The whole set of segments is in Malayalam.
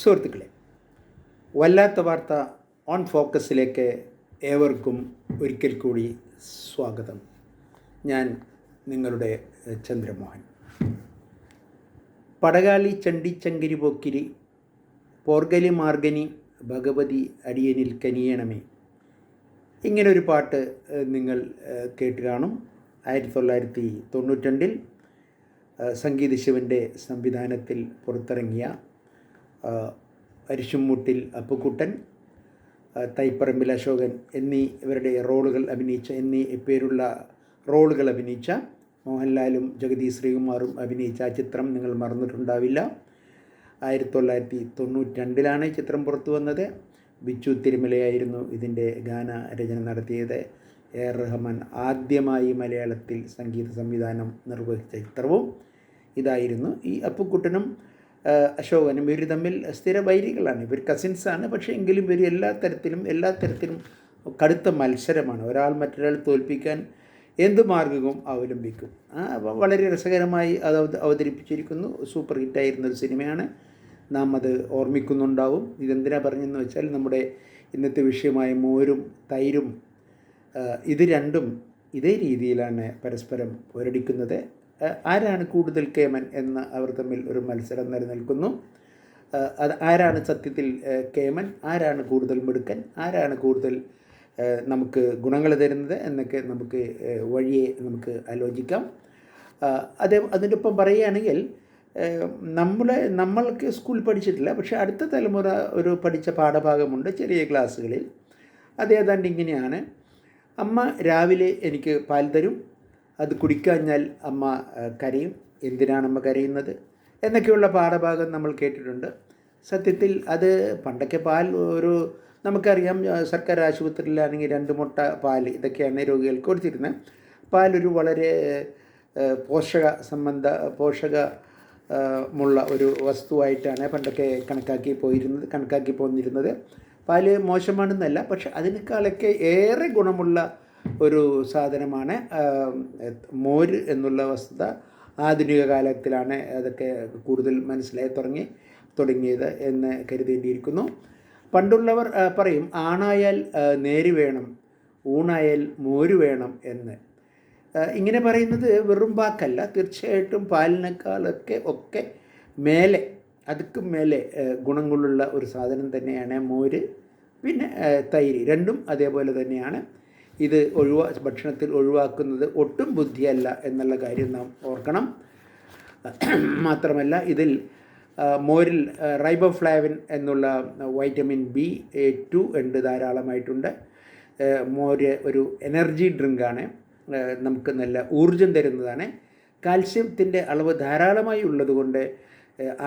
സുഹൃത്തുക്കളെ വല്ലാത്ത വാർത്ത ഓൺ ഫോക്കസിലേക്ക് ഏവർക്കും ഒരിക്കൽ കൂടി സ്വാഗതം. ഞാൻ നിങ്ങളുടെ ചന്ദ്രമോഹൻ. പടകാളി ചണ്ടിച്ചങ്കിരി പൊക്കിരി പോർഗലി മാർഗനി ഭഗവതി അടിയനിൽ കനിയണമേ. ഇങ്ങനൊരു പാട്ട് നിങ്ങൾ കേട്ട് കാണും. ആയിരത്തി തൊള്ളായിരത്തി ഏഹ്, സംഗീത ശിവന്റെ സംവിധാനത്തിൽ പുറത്തിറങ്ങിയ അരിശുംമുട്ടിൽ അപ്പുക്കുട്ടൻ തൈപ്പറമ്പിൽ അശോകൻ എന്നീ ഇവരുടെ റോളുകൾ അഭിനയിച്ച എന്നീ പേരുള്ള റോളുകൾ അഭിനയിച്ച മോഹൻലാലും ജഗതി ശ്രീകുമാറും അഭിനയിച്ച ആ ചിത്രം നിങ്ങൾ മറന്നിട്ടുണ്ടാവില്ല. ആയിരത്തി തൊള്ളായിരത്തി തൊണ്ണൂറ്റി രണ്ടിലാണ് ഈ ചിത്രം പുറത്തു വന്നത്. ബിച്ചു തിരുമലയായിരുന്നു ഇതിന്റെ ഗാന രചന നടത്തിയത്. എ റഹ്മാൻ ആദ്യമായി മലയാളത്തിൽ സംഗീത സംവിധാനം നിർവഹിച്ച ചിത്രവും ഇതായിരുന്നു ഈ അപ്പുക്കുട്ടനും. അശോകനും ഇവർ തമ്മിൽ സ്ഥിര വൈരികളാണ്. ഇവർ കസിൻസാണ് പക്ഷേ എങ്കിലും ഇവർ എല്ലാ തരത്തിലും എല്ലാ തരത്തിലും കടുത്ത മത്സരമാണ്. ഒരാൾ മറ്റൊരാൾ തോൽപ്പിക്കാൻ എന്ത് മാർഗവും അവലംബിക്കും. അപ്പം വളരെ രസകരമായി അത് അവതരിപ്പിച്ചിരിക്കുന്നു. സൂപ്പർ ഹിറ്റായിരുന്ന ഒരു സിനിമയാണ്. നാം അത് ഓർമ്മിക്കുന്നുണ്ടാവും. ഇതെന്തിനാ പറഞ്ഞതെന്ന് വെച്ചാൽ നമ്മുടെ ഇന്നത്തെ വിഷയമായ മോരും തൈരും ഇത് രണ്ടും ഇതേ രീതിയിലാണ് പരസ്പരം പോരടിക്കുന്നത്. ആരാണ് കൂടുതൽ കേമൻ എന്ന് അവർ തമ്മിൽ ഒരു മത്സരം നിലനിൽക്കുന്നു. അത് ആരാണ് സത്യത്തിൽ കേമൻ? ആരാണ് കൂടുതൽ മിടുക്കൻ? ആരാണ് കൂടുതൽ നമുക്ക് ഗുണങ്ങൾ തരുന്നത് എന്നൊക്കെ നമുക്ക് വഴിയെ നമുക്ക് ആലോചിക്കാം. അതേ അതിന്റെ ഒപ്പം പറയുകയാണെങ്കിൽ നമ്മളെ നമ്മൾക്ക് സ്കൂൾ പഠിച്ചിട്ടില്ല പക്ഷേ അടുത്ത തലമുറ ഒരു പഠിച്ച പാഠഭാഗമുണ്ട് ചെറിയ ക്ലാസ്സുകളിൽ. അത് ഏതാണ്ട് ഇങ്ങനെയാണ് അമ്മ രാവിലെ എനിക്ക് പാൽ തരും അത് കുടിക്കാഞ്ഞാൽ അമ്മ കരയും. എന്തിനാണ് അമ്മ കരയുന്നത്? എന്നൊക്കെയുള്ള പാഠഭാഗം നമ്മൾ കേട്ടിട്ടുണ്ട്. സത്യത്തിൽ അത് പണ്ടൊക്കെ പാൽ ഒരു നമുക്കറിയാം സർക്കാർ ആശുപത്രിയിലാണെങ്കിൽ രണ്ട് മുട്ട പാൽ ഇതൊക്കെയാണ് രോഗികൾക്ക് കൊടുത്തിരുന്നത് പാലൊരു വളരെ പോഷക സംബന്ധ പോഷക മുള്ള ഒരു വസ്തുവായിട്ടാണ് പണ്ടൊക്കെ കണക്കാക്കി പോയിരുന്നത് കണക്കാക്കി പോന്നിരുന്നത്. പാൽ മോശമാണെന്നല്ല പക്ഷെ അതിനേക്കാളൊക്കെ ഏറെ ഗുണമുള്ള ഒരു സാധനമാണ് മോര് എന്നുള്ള വസ്തുത ആധുനിക കാലത്തിലാണ് അതൊക്കെ കൂടുതൽ മനസ്സിലായി തുടങ്ങി തുടങ്ങിയത് എന്ന് കരുതേണ്ടിയിരിക്കുന്നു. പണ്ടുള്ളവർ പറയും ആണായാൽ നേര് വേണം ഊണായാൽ മോര് വേണം എന്ന്. ഇങ്ങനെ പറയുന്നത് വെറും വാക്കല്ല തീർച്ചയായിട്ടും പാലിനേക്കാളൊക്കെ ഒക്കെ മേലെ അതുക്കും മേലെ ഗുണങ്ങളുള്ള ഒരു സാധനം തന്നെയാണ് മോര് പിന്നെ തൈര് രണ്ടും അതേപോലെ തന്നെയാണ്. ഇത് ഒഴിവാ ഭക്ഷണത്തിൽ ഒഴിവാക്കുന്നത് ഒട്ടും ബുദ്ധിയല്ല എന്നുള്ള കാര്യം നാം ഓർക്കണം. മാത്രമല്ല ഇതിൽ മോരിൽ റൈബോഫ്ലാവിൻ എന്നുള്ള വൈറ്റമിൻ ബി ടു ഉണ്ട് ധാരാളമായിട്ടുണ്ട്. മോര് ഒരു എനർജി ഡ്രിങ്കാണ്. നമുക്ക് നല്ല ഊർജം തരുന്നതാണ്. കാൽസ്യത്തിന്റെ അളവ് ധാരാളമായി ഉള്ളതുകൊണ്ട്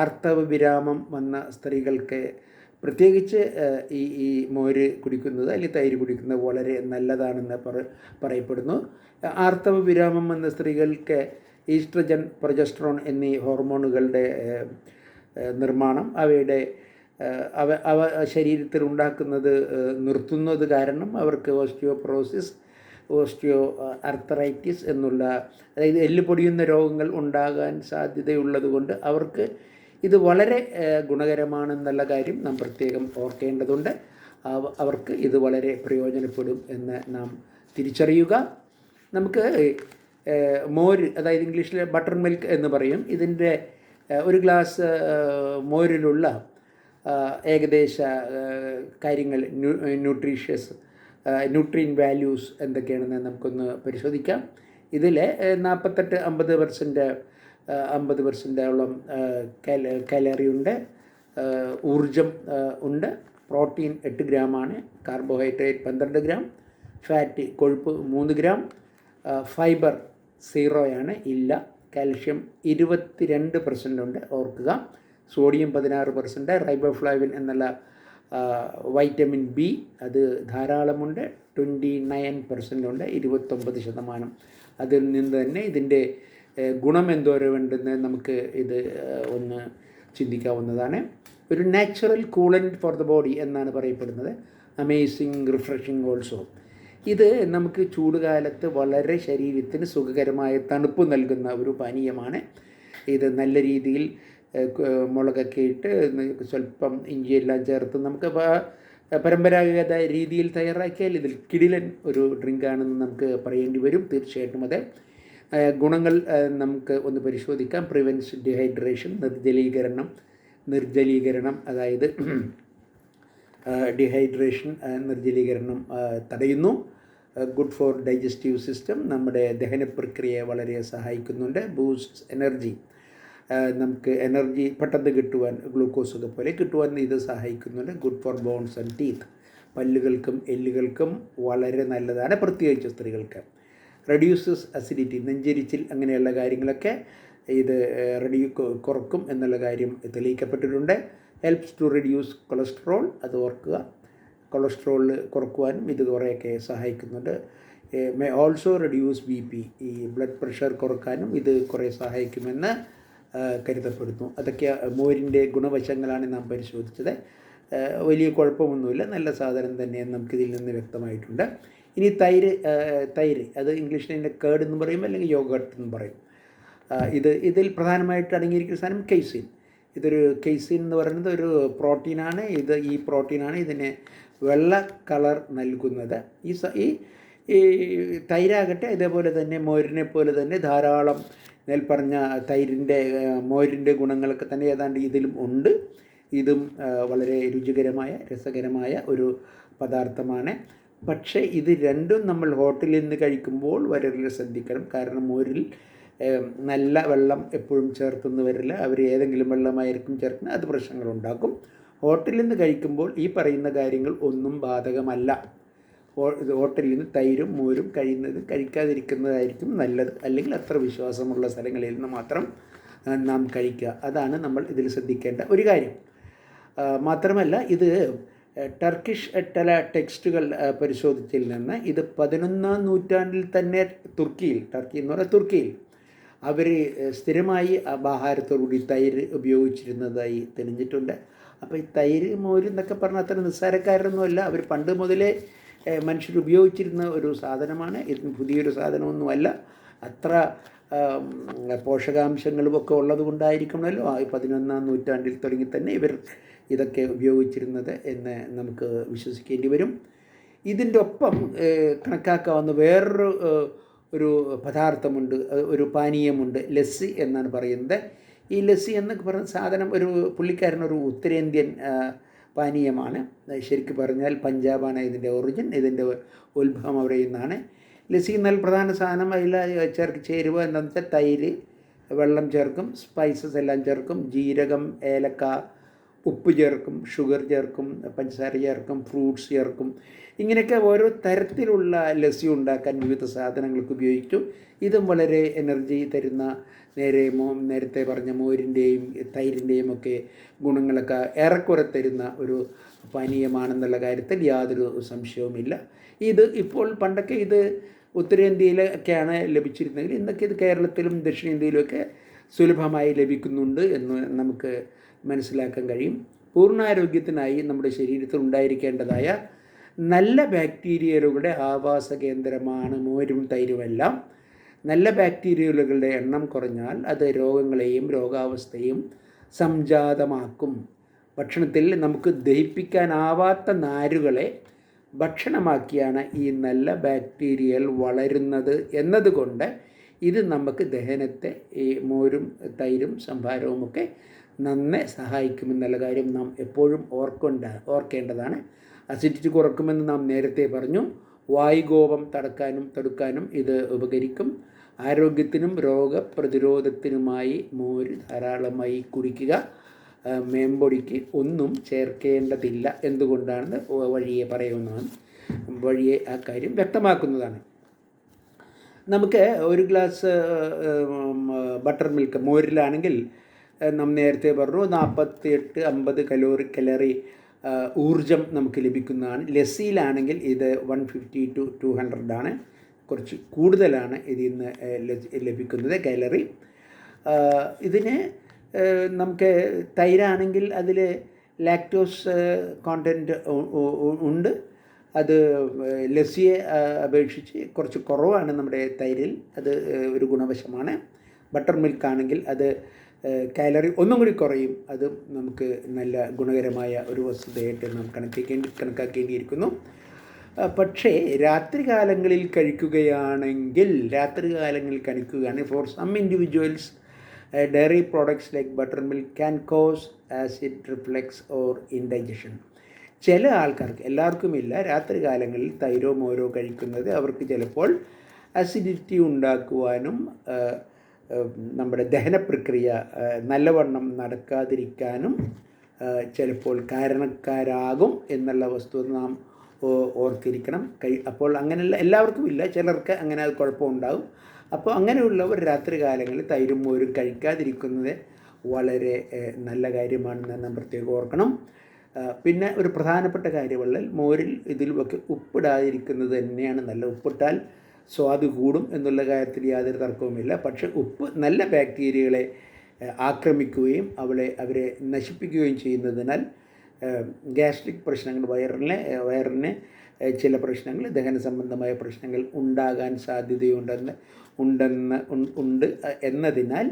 ആർത്തവ വിരാമം വന്ന സ്ത്രീകൾക്ക് പ്രത്യേകിച്ച് ഈ ഈ മോര് കുടിക്കുന്നത് അല്ലെങ്കിൽ തൈര് കുടിക്കുന്നത് വളരെ നല്ലതാണെന്ന് പറ പറയപ്പെടുന്നു. ആർത്തവ വിരാമം വന്ന സ്ത്രീകൾക്ക് ഈസ്ട്രജൻ പ്രൊജസ്ട്രോൺ എന്നീ ഹോർമോണുകളുടെ നിർമ്മാണം അവയുടെ അവ അവ ശരീരത്തിൽ ഉണ്ടാക്കുന്നത് നിർത്തുന്നത് കാരണം അവർക്ക് ഓസ്റ്റിയോപ്രോസിസ് ഓസ്റ്റിയോ അർത്തറൈറ്റിസ് എന്നുള്ള അതായത് എല്ല് പൊടിയുന്ന രോഗങ്ങൾ ഉണ്ടാകാൻ സാധ്യതയുള്ളത് കൊണ്ട് അവർക്ക് ഇത് വളരെ ഗുണകരമാണെന്നുള്ള കാര്യം നാം പ്രത്യേകം ഓർക്കേണ്ടതുണ്ട്. അവർക്ക് ഇത് വളരെ പ്രയോജനപ്പെടും എന്ന് നാം തിരിച്ചറിയുക. നമുക്ക് മോര് അതായത് ഇംഗ്ലീഷിൽ ബട്ടർ മിൽക്ക് എന്ന് പറയും. ഇതിന്റെ ഒരു ഗ്ലാസ് മോരിലുള്ള ഏകദേശ കാര്യങ്ങൾ ന്യൂട്രീഷ്യസ് ന്യൂട്രീൻ വാല്യൂസ് എന്തൊക്കെയാണെന്ന് നമുക്കൊന്ന് പരിശോധിക്കാം. ഇതിൽ നാൽപ്പത്തെട്ട് അമ്പത് പെർസെന്റ് അമ്പത് പെർസെന്റോളം കലറി ഉണ്ട്. ഊർജം ഉണ്ട്. പ്രോട്ടീൻ എട്ട് ഗ്രാമാണ്. കാർബോഹൈഡ്രേറ്റ് പന്ത്രണ്ട് ഗ്രാം. ഫാറ്റ് കൊഴുപ്പ് മൂന്ന് ഗ്രാം. ഫൈബർ സീറോയാണ്. ഇല്ല. കാൽഷ്യം ഇരുപത്തിരണ്ട് പെർസെന്റ് ഉണ്ട്. ഓർക്കുക. സോഡിയം പതിനാറ് പെർസെന്റ് റൈബോഫ്ലാവിൻ എന്നുള്ള വൈറ്റമിൻ ബി. അത് ധാരാളമുണ്ട്. ട്വന്റി നയൻ പെർസെന്റ് ഉണ്ട്. ഇരുപത്തൊമ്പത് ശതമാനം. അതിൽ നിന്ന് തന്നെ ഇതിന്റെ ഗുണം എന്തോരമുണ്ടെന്ന് നമുക്ക് ഇത് ഒന്ന് ചിന്തിക്കാവുന്നതാണ്. ഒരു natural coolant for the body എന്നാണ് പറയപ്പെടുന്നത്. അമേസിങ് റിഫ്രഷിങ് ഓൾസോ ഇത് നമുക്ക് ചൂടുകാലത്ത് വളരെ ശരീരത്തിന് സുഖകരമായ തണുപ്പ് നൽകുന്ന ഒരു പാനീയമാണ്. ഇത് നല്ല രീതിയിൽ മുളകൊക്കെ ഇട്ട് സ്വല്പം ഇഞ്ചിയെല്ലാം ചേർത്ത് നമുക്ക് പരമ്പരാഗത രീതിയിൽ തയ്യാറാക്കിയാൽ ഇതിൽ കിടിലൻ ഒരു ഡ്രിങ്കാണെന്ന് നമുക്ക് പറയേണ്ടി വരും. തീർച്ചയായിട്ടും അതെ. ഗുണങ്ങൾ നമുക്ക് ഒന്ന് പരിശോധിക്കാം. പ്രിവെൻസ് ഡിഹൈഡ്രേഷൻ നിർജലീകരണം നിർജലീകരണം അതായത് ഡിഹൈഡ്രേഷൻ നിർജലീകരണം തടയുന്നു. ഗുഡ് ഫോർ ഡൈജസ്റ്റീവ് സിസ്റ്റം നമ്മുടെ ദഹന പ്രക്രിയയെ വളരെ സഹായിക്കുന്നുണ്ട്. ബൂസ്റ്റ് എനർജി നമുക്ക് എനർജി പെട്ടെന്ന് കിട്ടുവാൻ ഗ്ലൂക്കോസ് ഒക്കെ പോലെ കിട്ടുവാൻ ഇത് സഹായിക്കുന്നുണ്ട്. Good for bones and teeth പല്ലുകൾക്കും എല്ലുകൾക്കും വളരെ നല്ലതാണ്. പ്രത്യേകിച്ച് സ്ത്രീകൾക്ക്. റെഡ്യൂസസ് അസിഡിറ്റി നെഞ്ചരിച്ചിൽ അങ്ങനെയുള്ള കാര്യങ്ങളൊക്കെ ഇത് റെഡ്യൂ കുറക്കും എന്നുള്ള കാര്യം തെളിയിക്കപ്പെട്ടിട്ടുണ്ട്. ഹെൽപ്സ് ടു റെഡ്യൂസ് കൊളസ്ട്രോൾ അത് ഓർക്കുക. കൊളസ്ട്രോൾ കുറക്കുവാനും ഇത് കുറേയൊക്കെ സഹായിക്കുന്നുണ്ട്. May also reduce B P ഈ ബ്ലഡ് പ്രഷർ കുറക്കാനും ഇത് കുറേ സഹായിക്കുമെന്ന് കരുതപ്പെടുന്നു. അതൊക്കെ മോരിന്റെ ഗുണവശങ്ങളാണ് നാം പരിശോധിച്ചത്. വലിയ കുഴപ്പമൊന്നുമില്ല. നല്ല സാധനം തന്നെ നമുക്കിതിൽ നിന്ന് വ്യക്തമായിട്ടുണ്ട്. ഇനി തൈര് തൈര് അത് ഇംഗ്ലീഷിൽ അതിന്റെ കേർഡ് എന്ന് പറയും അല്ലെങ്കിൽ യോഗട്ട് എന്ന് പറയും. ഇത് ഇതിൽ പ്രധാനമായിട്ട് അടങ്ങിയിരിക്കുന്ന സാധനം കെയ്സിൻ. ഇതൊരു കെയ്സിൻ എന്ന് പറയുന്നത് ഒരു പ്രോട്ടീനാണ്. ഇത് ഈ പ്രോട്ടീനാണ് ഇതിന് വെള്ള കളർ നൽകുന്നത്. ഈ ഈ ഈ തൈരാകട്ടെ ഇതേപോലെ തന്നെ മോരിനെ പോലെ തന്നെ ധാരാളം മേൽ പറഞ്ഞ തൈരിന്റെ മോരിന്റെ ഗുണങ്ങളൊക്കെ തന്നെ ഏതാണ്ട് ഇതിലും ഉണ്ട്. ഇതും വളരെ രുചികരമായ രസകരമായ ഒരു പദാർത്ഥമാണ്. പക്ഷേ ഇത് രണ്ടും നമ്മൾ ഹോട്ടലിൽ നിന്ന് കഴിക്കുമ്പോൾ വരലിൽ ശ്രദ്ധിക്കണം. കാരണം മോരിൽ നല്ല വെള്ളം എപ്പോഴും ചേർത്തെന്ന് വരില്ല അവർ ഏതെങ്കിലും വെള്ളമായിരിക്കും ചേർക്കുന്നത് അത് പ്രശ്നങ്ങളുണ്ടാക്കും. ഹോട്ടലിൽ നിന്ന് കഴിക്കുമ്പോൾ ഈ പറയുന്ന കാര്യങ്ങൾ ഒന്നും ബാധകമല്ല. ഹോട്ടലിൽ നിന്ന് തൈരും മോരും കഴിയുന്നത് കഴിക്കാതിരിക്കുന്നതായിരിക്കും നല്ലത്. അല്ലെങ്കിൽ അത്ര വിശ്വാസമുള്ള സ്ഥലങ്ങളിൽ നിന്ന് മാത്രം നാം കഴിക്കുക. അതാണ് നമ്മൾ ഇതിൽ ശ്രദ്ധിക്കേണ്ട ഒരു കാര്യം. മാത്രമല്ല ഇത് ടർക്കിഷ് എട്ടല ടെക്സ്റ്റുകൾ പരിശോധിച്ചതിൽ നിന്ന് ഇത് പതിനൊന്നാം നൂറ്റാണ്ടിൽ തന്നെ തുർക്കിയിൽ ടർക്കി എന്ന് പറഞ്ഞാൽ തുർക്കിയിൽ അവർ സ്ഥിരമായി ആഹാരത്തോടുകൂടി തൈര് ഉപയോഗിച്ചിരുന്നതായി തെളിഞ്ഞിട്ടുണ്ട്. അപ്പോൾ ഈ തൈര് മോര് എന്നൊക്കെ പറഞ്ഞാൽ അത്ര നിസ്സാരക്കാരൊന്നുമല്ല. അവർ പണ്ട് മുതലേ മനുഷ്യർ ഉപയോഗിച്ചിരുന്ന ഒരു സാധനമാണ്. ഇതിന് പുതിയൊരു സാധനമൊന്നുമല്ല. അത്ര പോഷകാംശങ്ങളും ഒക്കെ ഉള്ളത് കൊണ്ടായിരിക്കണമല്ലോ ആ പതിനൊന്നാം നൂറ്റാണ്ടിൽ തുടങ്ങി തന്നെ ഇവർ ഇതൊക്കെ ഉപയോഗിച്ചിരുന്നത് എന്ന് നമുക്ക് വിശ്വസിക്കേണ്ടി വരും. ഇതിന്റെ ഒപ്പം കണക്കാക്കാവുന്ന വേറൊരു ഒരു പദാർത്ഥമുണ്ട്. ഒരു പാനീയമുണ്ട്. ലസ്സി എന്നാണ് പറയുന്നത്. ഈ ലസ്സി എന്നൊക്കെ പറയുന്ന സാധനം ഒരു പുള്ളിക്കാരൻ ഒരു ഉത്തരേന്ത്യൻ പാനീയമാണ്. ശരിക്കും പറഞ്ഞാൽ പഞ്ചാബാണ് ഇതിന്റെ ഒറിജിൻ. ഇതിന്റെ ഉത്ഭവം അവിടെ നിന്നാണ്. ലസ്സി എന്നാൽ പ്രധാന സാധനം അതിൽ ചേർക്ക് ചേരുവ എന്താണെന്ന് വെച്ചാൽ തൈര് വെള്ളം ചേർക്കും സ്പൈസസ് എല്ലാം ചേർക്കും ജീരകം ഏലക്ക ഉപ്പ് ചേർക്കും ഷുഗർ ചേർക്കും പഞ്ചസാര ചേർക്കും ഫ്രൂട്ട്സ് ചേർക്കും. ഇങ്ങനെയൊക്കെ ഓരോ തരത്തിലുള്ള ലസ്സി ഉണ്ടാക്കാൻ വിവിധ സാധനങ്ങൾക്ക് ഉപയോഗിച്ചു ഇതും വളരെ എനർജി തരുന്ന നേരെ മോ നേരത്തെ പറഞ്ഞ മോരിന്റെയും തൈരിന്റെയും ഒക്കെ ഗുണങ്ങളൊക്കെ ഏറെക്കുറെ തരുന്ന ഒരു പാനീയമാണെന്നുള്ള കാര്യത്തിൽ യാതൊരു സംശയവുമില്ല. ഇത് ഇപ്പോൾ പണ്ടൊക്കെ ഇത് ഉത്തരേന്ത്യയിലൊക്കെയാണ് ലഭിച്ചിരുന്നെങ്കിൽ ഇന്നൊക്കെ ഇത് കേരളത്തിലും ദക്ഷിണേന്ത്യയിലുമൊക്കെ സുലഭമായി ലഭിക്കുന്നുണ്ട് എന്ന് നമുക്ക് മനസ്സിലാക്കാൻ കഴിയും. പൂർണാരോഗ്യത്തിനായി നമ്മുടെ ശരീരത്തിൽ ഉണ്ടായിരിക്കേണ്ടതായ നല്ല ബാക്ടീരിയകളുടെ ആവാസ കേന്ദ്രമാണ് മോരും തൈരുമെല്ലാം. നല്ല ബാക്ടീരിയകളുടെ എണ്ണം കുറഞ്ഞാൽ അത് രോഗങ്ങളെയും രോഗാവസ്ഥയും സംജാതമാക്കും. ഭക്ഷണത്തിൽ നമുക്ക് ദഹിപ്പിക്കാനാവാത്ത നാരുകളെ ഭക്ഷണമാക്കിയാണ് ഈ നല്ല ബാക്ടീരിയൽ വളരുന്നത് എന്നതുകൊണ്ട് ഇത് നമുക്ക് ദഹനത്തെ ഈ മോരും തൈരും സംഭാരവുമൊക്കെ നന്നെ സഹായിക്കുമെന്നുള്ള കാര്യം നാം എപ്പോഴും ഓർക്കൊണ്ട ഓർക്കേണ്ടതാണ്. അസിഡിറ്റി കുറക്കുമെന്ന് നാം നേരത്തെ പറഞ്ഞു. വായുഗോപം തടക്കാനും തടുക്കാനും ഇത് ഉപകരിക്കും. ആരോഗ്യത്തിനും രോഗപ്രതിരോധത്തിനുമായി മോര് ധാരാളമായി കുടിക്കുക. മേമ്പൊടിക്ക് ഒന്നും ചേർക്കേണ്ടതില്ല എന്തുകൊണ്ടാണ് വഴിയെ പറയുന്നതാണ്. വഴിയെ ആ കാര്യം വ്യക്തമാക്കുന്നതാണ്. നമുക്ക് ഒരു ഗ്ലാസ് ബട്ടർ മിൽക്ക് മോരിലാണെങ്കിൽ നാം നേരത്തെ പറഞ്ഞു നാൽപ്പത്തി എട്ട് അമ്പത് കലോറി കലറി ഊർജം നമുക്ക് ലഭിക്കുന്നതാണ്. ലസ്സിയിലാണെങ്കിൽ ഇത് one fifty to two hundred ആണ് കുറച്ച് കൂടുതലാണ് ഇതിൽ നിന്ന് ലഭിക്കുന്നത് കലറി. ഇതിന് നമുക്ക് തൈരാണെങ്കിൽ അതിൽ ലാക്ടോസ് കോണ്ടന്റ് ഉണ്ട്. അത് ലസ്സിയെ അപേക്ഷിച്ച് കുറച്ച് കുറവാണ് നമ്മുടെ തൈരിൽ. അത് ഒരു ഗുണവശമാണ്. ബട്ടർ മിൽക്ക് ആണെങ്കിൽ അത് കാലറി ഒന്നും കൂടി കുറയും. അത് നമുക്ക് നല്ല ഗുണകരമായ ഒരു വസ്തുതയായിട്ട് നാം കണക്കേണ്ടി കണക്കാക്കേണ്ടിയിരിക്കുന്നു. പക്ഷേ രാത്രികാലങ്ങളിൽ കഴിക്കുകയാണെങ്കിൽ രാത്രികാലങ്ങളിൽ കഴിക്കുകയാണെങ്കിൽ for some individuals dairy products butter milk can cause acid reflux or indigestion ചില ആൾക്കാർക്ക് എല്ലാവർക്കും ഇല്ല രാത്രികാലങ്ങളിൽ തൈരോ മോരോ കഴിക്കുന്നത് അവർക്ക് ചിലപ്പോൾ അസിഡിറ്റി ഉണ്ടാക്കുവാനും നമ്മുടെ ദഹന പ്രക്രിയ നല്ലവണ്ണം നടക്കാതിരിക്കാനും ചിലപ്പോൾ കാരണക്കാരാകും എന്നുള്ള വസ്തുത നാം ഓർത്തിരിക്കണം. കഴി അപ്പോൾ അങ്ങനെയുള്ള എല്ലാവർക്കും ഇല്ല. ചിലർക്ക് അങ്ങനെ അത് കുഴപ്പമുണ്ടാകും. അപ്പോൾ അങ്ങനെയുള്ളവർ രാത്രി കാലങ്ങളിൽ തൈരും മോരും കഴിക്കാതിരിക്കുന്നത് വളരെ നല്ല കാര്യമാണെന്ന് നാം പ്രത്യേകം ഓർക്കണം. പിന്നെ ഒരു പ്രധാനപ്പെട്ട കാര്യമുള്ള മോരിൽ ഇതിലുമൊക്കെ ഉപ്പിടാതിരിക്കുന്നത് തന്നെയാണ്. നല്ല ഉപ്പിട്ടാൽ സ്വാദ് കൂടും എന്നുള്ള കാര്യത്തിൽ യാതൊരു തർക്കവുമില്ല. പക്ഷേ ഉപ്പ് നല്ല ബാക്ടീരിയകളെ ആക്രമിക്കുകയും അവളെ അവരെ നശിപ്പിക്കുകയും ചെയ്യുന്നതിനാൽ ഗ്യാസ്ട്രിക് പ്രശ്നങ്ങൾ വയറിനെ വയറിന് ചില പ്രശ്നങ്ങൾ ദഹന സംബന്ധമായ പ്രശ്നങ്ങൾ ഉണ്ടാകാൻ സാധ്യതയുണ്ടെന്ന് ഉണ്ടെന്ന് ഉണ്ട് എന്നതിനാൽ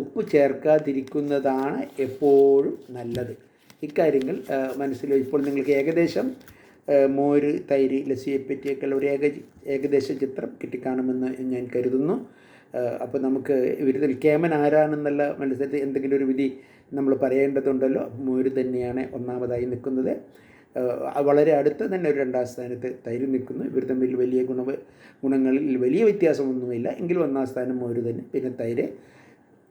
ഉപ്പ് ചേർക്കാതിരിക്കുന്നതാണ് എപ്പോഴും നല്ലത്. ഇക്കാര്യങ്ങൾ മനസ്സിൽ ഇപ്പോൾ നിങ്ങൾക്ക് ഏകദേശം മോര് തൈര് ലസ്സിയെപ്പറ്റിയൊക്കെയുള്ള ഒരു ഏക ഏകദേശ ചിത്രം കിട്ടിക്കാണുമെന്ന് ഞാൻ കരുതുന്നു. അപ്പോൾ നമുക്ക് ഇവരിൽ കേമൻ ആരാണെന്നുള്ള മത്സരത്തിൽ എന്തെങ്കിലും ഒരു വിധി നമ്മൾ പറയേണ്ടതുണ്ടല്ലോ. മോര് തന്നെയാണ് ഒന്നാമതായി നിൽക്കുന്നത്. വളരെ അടുത്ത് തന്നെ ഒരു രണ്ടാം സ്ഥാനത്ത് തൈര് നിൽക്കുന്നു. ഇവർ തമ്മിൽ വലിയ ഗുണ ഗുണങ്ങളിൽ വലിയ വ്യത്യാസമൊന്നുമില്ല. എങ്കിലും ഒന്നാം സ്ഥാനം മോര് തന്നെ. പിന്നെ തൈര്.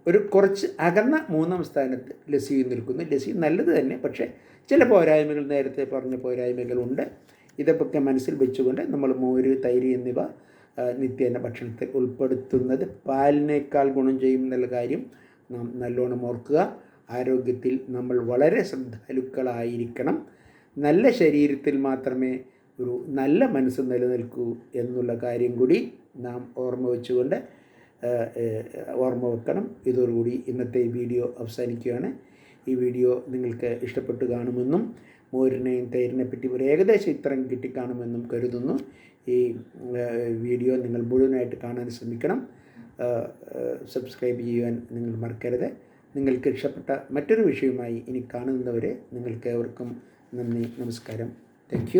ഒരു കുറച്ച് അകന്ന മൂന്നാം സ്ഥാനത്ത് ലസ്സി നിൽക്കുന്നു. ലസ്സി നല്ലത് തന്നെ. പക്ഷേ ചില പോരായ്മകൾ നേരത്തെ പറഞ്ഞ പോരായ്മകളുണ്ട്. ഇതൊക്കെ മനസ്സിൽ വെച്ചുകൊണ്ട് നമ്മൾ മോര് തൈര് എന്നിവ നിത്യേന ഭക്ഷണത്തിൽ ഉൾപ്പെടുത്തുന്നത്. പാലിനേക്കാൾ ഗുണം ചെയ്യും എന്നുള്ള കാര്യം നാം നല്ലോണം ഓർക്കുക. ആരോഗ്യത്തിൽ നമ്മൾ വളരെ ശ്രദ്ധാലുക്കളായിരിക്കണം. നല്ല ശരീരത്തിൽ മാത്രമേ ഒരു നല്ല മനസ്സ് നിലനിൽക്കൂ എന്നുള്ള കാര്യം കൂടി നാം ഓർമ്മ വെച്ചുകൊണ്ട് ഓർമ്മ വെക്കണം. ഇതോടുകൂടി ഇന്നത്തെ വീഡിയോ അവസാനിക്കുകയാണ്. ഈ വീഡിയോ നിങ്ങൾക്ക് ഇഷ്ടപ്പെട്ടു കാണുമെന്നും മോരിനെയും തൈരിനെ പറ്റി ഒരു ഏകദേശം ഇത്രയും കിട്ടിക്കാണുമെന്നും കരുതുന്നു. ഈ വീഡിയോ നിങ്ങൾ മുഴുവനായിട്ട് കാണാൻ ശ്രമിക്കണം. സബ്സ്ക്രൈബ് ചെയ്യുവാൻ നിങ്ങൾ മറക്കരുത്. നിങ്ങൾക്ക് ഇഷ്ടപ്പെട്ട മറ്റൊരു വിഷയവുമായി ഇനി കാണുന്നവരെ നിങ്ങൾക്ക് ഏവർക്കും നന്ദി നമസ്കാരം. താങ്ക്